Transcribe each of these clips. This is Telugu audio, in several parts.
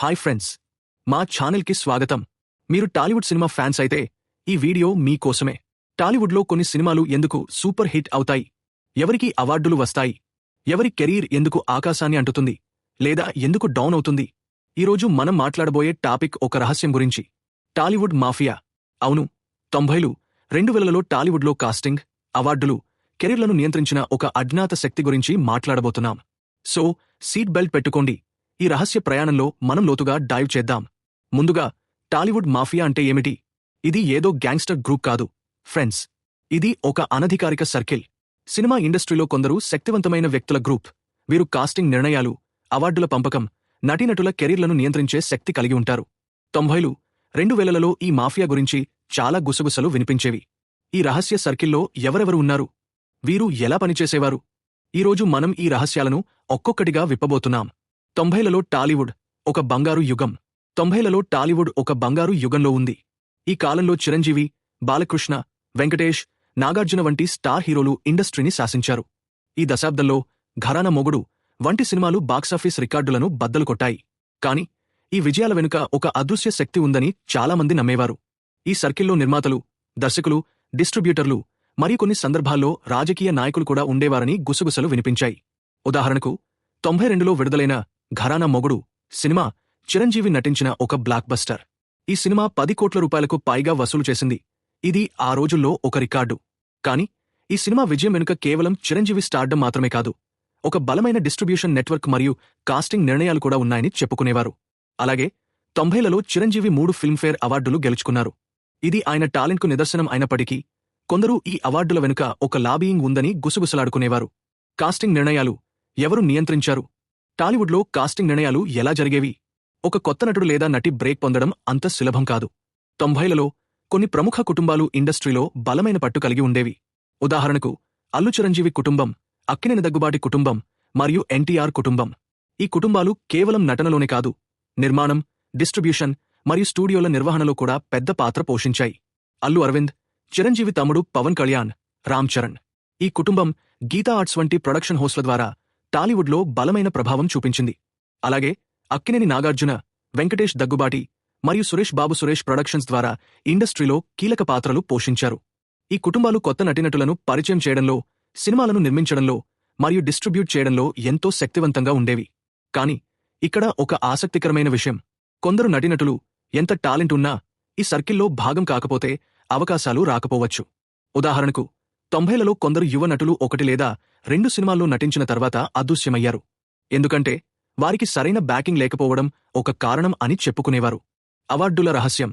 Hi friends. మా ఛానల్కి స్వాగతం. మీరు టాలీవుడ్ సినిమా ఫ్యాన్స్ అయితే ఈ వీడియో మీకోసమే టాలీవుడ్లో కొన్ని సినిమాలు ఎందుకు సూపర్ హిట్ అవుతాయి? ఎవరికి అవార్డులు వస్తాయి? ఎవరి కెరీర్ ఎందుకు ఆకాశాన్ని అంటుతుంది? లేదా ఎందుకు డౌన్ అవుతుంది? ఈరోజు మనం మాట్లాడబోయే టాపిక్ ఒక రహస్యం గురించి. టాలీవుడ్ మాఫియా. అవును తొంభైలు రెండు వేలలో టాలీవుడ్లో కాస్టింగ్ అవార్డులు కెరీర్లను నియంత్రించిన ఒక అజ్ఞాత శక్తి గురించి మాట్లాడబోతున్నాం. సో సీట్ బెల్ట్ పెట్టుకోండి. ఈ రహస్య ప్రయాణంలో మనం లోతుగా డైవ్ చేద్దాం. ముందుగా టాలీవుడ్ మాఫియా అంటే ఏమిటి? ఇది ఏదో గ్యాంగ్స్టర్ గ్రూప్ కాదు. ఫ్రెండ్స్ ఇది ఒక అనధికారిక సర్కిల్. సినిమా ఇండస్ట్రీలో కొందరు శక్తివంతమైన వ్యక్తుల గ్రూప్. వీరు కాస్టింగ్ నిర్ణయాలు అవార్డుల పంపకం నటీనటుల కెరీర్లను నియంత్రించే శక్తి కలిగి ఉంటారు. తొంభైలు రెండు వేలలలో ఈ మాఫియా గురించి చాలా గుసగుసలు వినిపించేవి. ఈ రహస్య సర్కిల్లో ఎవరెవరు ఉన్నారు? వీరు ఎలా పనిచేసేవారు? ఈరోజు మనం ఈ రహస్యాలను ఒక్కొక్కటిగా విప్పబోతున్నాం. తొంభైలలో టాలీవుడ్ ఒక బంగారు యుగం. తొంభైలలో టాలీవుడ్ ఒక బంగారు యుగంలో ఉంది. ఈ కాలంలో చిరంజీవి బాలకృష్ణ వెంకటేష్ నాగార్జున వంటి స్టార్ హీరోలు ఇండస్ట్రీని శాసించారు. ఈ దశాబ్దంలో ఘరాన మొగుడు వంటి సినిమాలు బాక్సాఫీస్ రికార్డులను బద్దలు కొట్టాయి. కాని ఈ విజయాల వెనుక ఒక అదృశ్య శక్తి ఉందని చాలామంది నమ్మేవారు. ఈ సర్కిల్లో నిర్మాతలు దర్శకులు డిస్ట్రిబ్యూటర్లు మరికొన్ని సందర్భాల్లో రాజకీయ నాయకులు కూడా ఉండేవారని గుసగుసలు వినిపించాయి. ఉదాహరణకు తొంభై రెండులో విడుదలైన ఘరానా మొగుడు సినిమా చిరంజీవి నటించిన ఒక బ్లాక్ బస్టర్. ఈ సినిమా పది కోట్ల రూపాయలకు పైగా వసూలు చేసింది. ఇది ఆ రోజుల్లో ఒక రికార్డు. కాని ఈ సినిమా విజయం వెనుక కేవలం చిరంజీవి స్టార్డం మాత్రమే కాదు ఒక బలమైన డిస్ట్రిబ్యూషన్ నెట్వర్క్ మరియు కాస్టింగ్ నిర్ణయాలు కూడా ఉన్నాయని చెప్పుకునేవారు. అలాగే తొంభైలలో చిరంజీవి మూడు ఫిల్మ్ఫేర్ అవార్డులు గెలుచుకున్నారు. ఇది ఆయన టాలెంట్కు నిదర్శనం అయినప్పటికీ కొందరు ఈ అవార్డుల వెనుక ఒక లాబీయింగ్ ఉందని గుసగుసలాడుకునేవారు. కాస్టింగ్ నిర్ణయాలు ఎవరు నియంత్రించారు? టాలీవుడ్లో కాస్టింగ్ నిర్ణయాలు ఎలా జరిగేవి? ఒక కొత్త నటుడు లేదా నటి బ్రేక్ పొందడం అంత సులభం కాదు. తొంభైలలో కొన్ని ప్రముఖ కుటుంబాలు ఇండస్ట్రీలో బలమైన పట్టు కలిగి ఉండేవి. ఉదాహరణకు అల్లు చిరంజీవి కుటుంబం అక్కినేని దగ్గుబాటి కుటుంబం మరియు ఎన్టీఆర్ కుటుంబం. ఈ కుటుంబాలు కేవలం నటనలోనే కాదు నిర్మాణం డిస్ట్రిబ్యూషన్ మరియు స్టూడియోల నిర్వహణలో కూడా పెద్ద పాత్ర పోషించాయి. అల్లు అరవింద్ చిరంజీవి తమ్ముడు పవన్ కళ్యాణ్ రామ్ చరణ్. ఈ కుటుంబం గీతా ఆర్ట్స్ వంటి ప్రొడక్షన్ హౌస్ల ద్వారా టాలీవుడ్లో బలమైన ప్రభావం చూపించింది. అలాగే అక్కినేని నాగార్జున వెంకటేష్ దగ్గుబాటి మరియు సురేష్ బాబు సురేష్ ప్రొడక్షన్స్ ద్వారా ఇండస్ట్రీలో కీలక పాత్రలు పోషించారు. ఈ కుటుంబాలు కొత్త నటినటులను పరిచయం చేయడంలో సినిమాలను నిర్మించడంలో మరియు డిస్ట్రిబ్యూట్ చేయడంలో ఎంతో శక్తివంతంగా ఉండేవి. కాని ఇక్కడ ఒక ఆసక్తికరమైన విషయం. కొందరు నటినటులు ఎంత టాలెంట్ ఉన్నా ఈ సర్కిల్లో భాగం కాకపోతే అవకాశాలు రాకపోవచ్చు. ఉదాహరణకు తొంభైలలో కొందరు యువ నటులు ఒకటి లేదా రెండు సినిమాల్లో నటించిన తర్వాత అదృశ్యమయ్యారు. ఎందుకంటే వారికి సరైన బ్యాకింగ్ లేకపోవడం ఒక కారణం అని చెప్పుకునేవారు. అవార్డుల రహస్యం.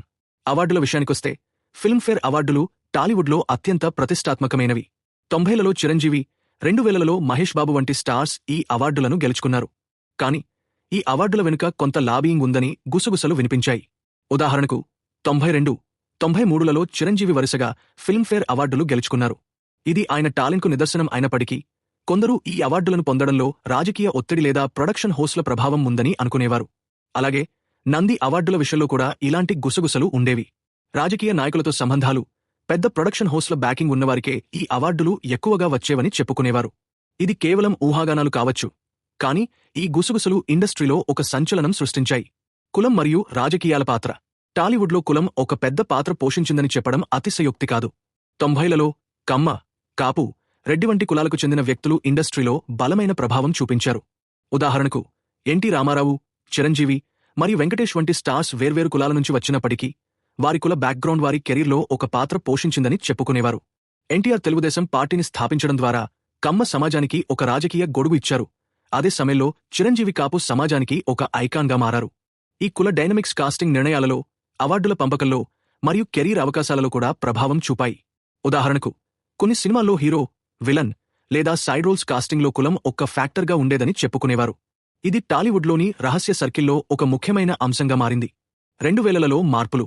అవార్డుల విషయానికొస్తే ఫిల్మ్ఫేర్ అవార్డులు టాలీవుడ్లో అత్యంత ప్రతిష్టాత్మకమైనవి. తొంభైలలో చిరంజీవి రెండు వేలలో మహేష్ బాబు వంటి స్టార్స్ ఈ అవార్డులను గెలుచుకున్నారు. కాని ఈ అవార్డుల వెనుక కొంత లాబీయింగ్ ఉందని గుసగుసలు వినిపించాయి. ఉదాహరణకు తొంభై రెండు తొంభై మూడులలో చిరంజీవి వరుసగా ఫిల్మ్ఫేర్ అవార్డులు గెలుచుకున్నారు. ఇది ఆయన టాలెంట్కు నిదర్శనం అయినప్పటికీ కొందరు ఈ అవార్డులను పొందడంలో రాజకీయ ఒత్తిడి లేదా ప్రొడక్షన్ హోస్ల ప్రభావం ఉందని అనుకునేవారు. అలాగే నంది అవార్డుల విషయంలో కూడా ఇలాంటి గుసగుసలు ఉండేవి. రాజకీయ నాయకులతో సంబంధాలు పెద్ద ప్రొడక్షన్ హోస్ల బ్యాకింగ్ ఉన్నవారికే ఈ అవార్డులు ఎక్కువగా వచ్చేవని చెప్పుకునేవారు. ఇది కేవలం ఊహాగానాలు కావచ్చు కాని ఈ గుసగుసలు ఇండస్ట్రీలో ఒక సంచలనం సృష్టించాయి. కులం మరియు రాజకీయాల పాత్ర. టాలీవుడ్లో కులం ఒక పెద్ద పాత్ర పోషించిందని చెప్పడం అతిశయోక్తి కాదు. తొంభైలలో కమ్మ కాపు రెడ్డి వంటి కులాలకు చెందిన వ్యక్తులు ఇండస్ట్రీలో బలమైన ప్రభావం చూపించారు. ఉదాహరణకు ఎన్టీ రామారావు చిరంజీవి మరియు వెంకటేష్ వంటి స్టార్స్ వేర్వేరు కులాల నుంచి వచ్చినప్పటికీ వారి కుల బ్యాక్గ్రౌండ్ వారి కెరీర్లో ఒక పాత్ర పోషించిందని చెప్పుకునేవారు. ఎన్టీఆర్ తెలుగుదేశం పార్టీని స్థాపించడం ద్వారా కమ్మ సమాజానికి ఒక రాజకీయ గొడుగు ఇచ్చారు. అదే సమయంలో చిరంజీవి కాపు సమాజానికి ఒక ఐకాన్గా మారారు. ఈ కుల డైనమిక్స్ కాస్టింగ్ నిర్ణయాలలో అవార్డుల పంపకంలో మరియు కెరీర్ అవకాశాలలో కూడా ప్రభావం చూపాయి. ఉదాహరణకు కొన్ని సినిమాల్లో హీరో విలన్ లేదా సైడ్ రోల్స్ కాస్టింగ్లో కులం ఒక్క ఫ్యాక్టర్గా ఉండేదని చెప్పుకునేవారు. ఇది టాలీవుడ్లోని రహస్య సర్కిల్లో ఒక ముఖ్యమైన అంశంగా మారింది. రెండు వేలలలో మార్పులు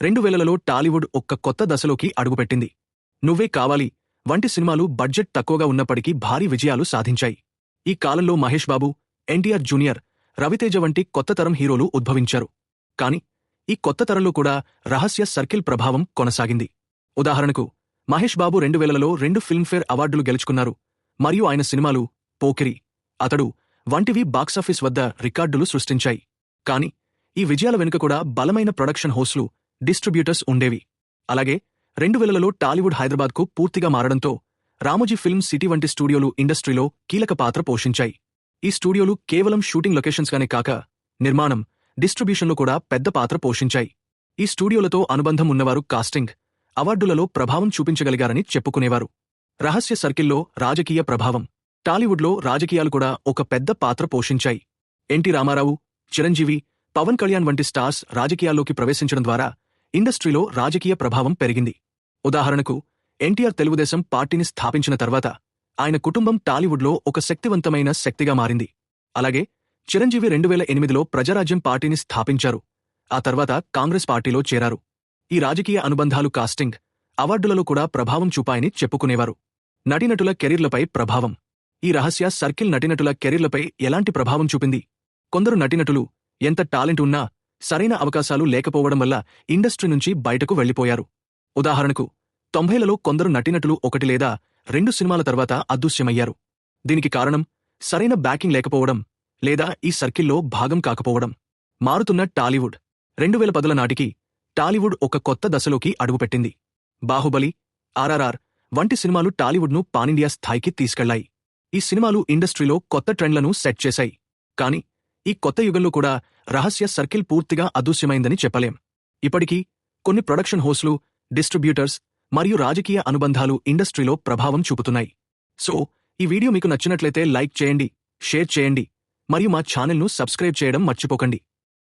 రెండు వేలలలో టాలీవుడ్ ఒక్క కొత్త దశలోకి అడుగుపెట్టింది. నువ్వే కావాలి వంటి సినిమాలు బడ్జెట్ తక్కువగా ఉన్నప్పటికీ భారీ విజయాలు సాధించాయి. ఈ కాలంలో మహేష్ బాబు ఎన్టీఆర్ జూనియర్ రవితేజ వంటి కొత్త తరం హీరోలు ఉద్భవించారు. కాని ఈ కొత్త తరంలో కూడా రహస్య సర్కిల్ ప్రభావం కొనసాగింది. ఉదాహరణకు మహేష్ బాబు రెండు వేలలో రెండు ఫిల్మ్ఫేర్ అవార్డులు గెలుచుకున్నారు. మరియు ఆయన సినిమాలు పోకిరి అతడు వంటివి బాక్సాఫీస్ వద్ద రికార్డులు సృష్టించాయి. కాని ఈ విజయాల వెనుక కూడా బలమైన ప్రొడక్షన్ హౌస్లు డిస్ట్రిబ్యూటర్స్ ఉండేవి. అలాగే రెండు వేలలో టాలీవుడ్ హైదరాబాద్కు పూర్తిగా మారడంతో రామోజీ ఫిల్మ్ సిటీ వంటి స్టూడియోలు ఇండస్ట్రీలో కీలక పాత్ర పోషించాయి. ఈ స్టూడియోలు కేవలం షూటింగ్ లొకేషన్స్గానే కాక నిర్మాణం డిస్ట్రిబ్యూషన్లో కూడా పెద్ద పాత్ర పోషించాయి. ఈ స్టూడియోలతో అనుబంధం ఉన్నవారు కాస్టింగ్ అవార్డులలో ప్రభావం చూపించగలిగారని చెప్పుకునేవారు. రహస్య సర్కిల్లో రాజకీయ ప్రభావం. టాలీవుడ్లో రాజకీయాలు కూడా ఒక పెద్ద పాత్ర పోషించాయి. ఎన్టీ రామారావు చిరంజీవి పవన్ కళ్యాణ్ వంటి స్టార్స్ రాజకీయాల్లోకి ప్రవేశించడం ద్వారా ఇండస్ట్రీలో రాజకీయ ప్రభావం పెరిగింది. ఉదాహరణకు ఎన్టీఆర్ తెలుగుదేశం పార్టీని స్థాపించిన తర్వాత ఆయన కుటుంబం టాలీవుడ్లో ఒక శక్తివంతమైన శక్తిగా మారింది. అలాగే చిరంజీవి రెండు వేల ఎనిమిదిలో ప్రజారాజ్యం పార్టీని స్థాపించారు. ఆ తర్వాత కాంగ్రెస్ పార్టీలో చేరారు. ఈ రాజకీయ అనుబంధాలు కాస్టింగ్ అవార్డులలో కూడా ప్రభావం చూపాయని చెప్పుకునేవారు. నటీనటుల కెరీర్లపై ప్రభావం. ఈ రహస్య సర్కిల్ నటీనటుల కెరీర్లపై ఎలాంటి ప్రభావం చూపింది? కొందరు నటీనటులు ఎంత టాలెంట్ ఉన్నా సరైన అవకాశాలు లేకపోవడం వల్ల ఇండస్ట్రీ నుంచి బయటకు వెళ్ళిపోయారు ఉదాహరణకు తొంభైలలో కొందరు నటీనటులు ఒకటి లేదా రెండు సినిమాల తర్వాత అదృశ్యమయ్యారు. దీనికి కారణం సరైన బ్యాకింగ్ లేకపోవడం లేదా ఈ సర్కిల్లో భాగం కాకపోవడం. మారుతున్న టాలీవుడ్. రెండు వేల పదుల నాటికి టాలీవుడ్ ఒక కొత్త దశలోకి అడుగుపెట్టింది. బాహుబలి ఆర్ఆర్ఆర్ వంటి సినిమాలు టాలీవుడ్ను పానిండియా స్థాయికి తీసుకెళ్ళాయి. ఈ సినిమాలు ఇండస్ట్రీలో కొత్త ట్రెండ్లను సెట్ చేశాయి. కాని ఈ కొత్త యుగంలో కూడా రహస్య సర్కిల్ పూర్తిగా అదృశ్యమైందని చెప్పలేం. ఇప్పటికీ కొన్ని ప్రొడక్షన్ హోస్లు డిస్ట్రిబ్యూటర్స్ మరియు రాజకీయ అనుబంధాలు ఇండస్ట్రీలో ప్రభావం చూపుతున్నాయి. సో ఈ వీడియో మీకు నచ్చినట్లయితే లైక్ చేయండి షేర్ చేయండి మరియు మా ఛానల్ను సబ్స్క్రైబ్ చేయడం మర్చిపోకండి.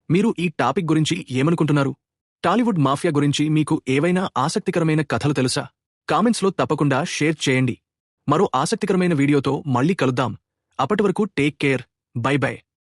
మీరు ఈ టాపిక్ గురించి ఏమనుకుంటున్నారు? టాలీవుడ్ మాఫియా గురించి మీకు ఏవైనా ఆసక్తికరమైన కథలు తెలుసా? కామెంట్స్లో తప్పకుండా షేర్ చేయండి. మరో ఆసక్తికరమైన వీడియోతో మళ్ళీ కలుద్దాం. అప్పటివరకు టేక్ కేర్. By by.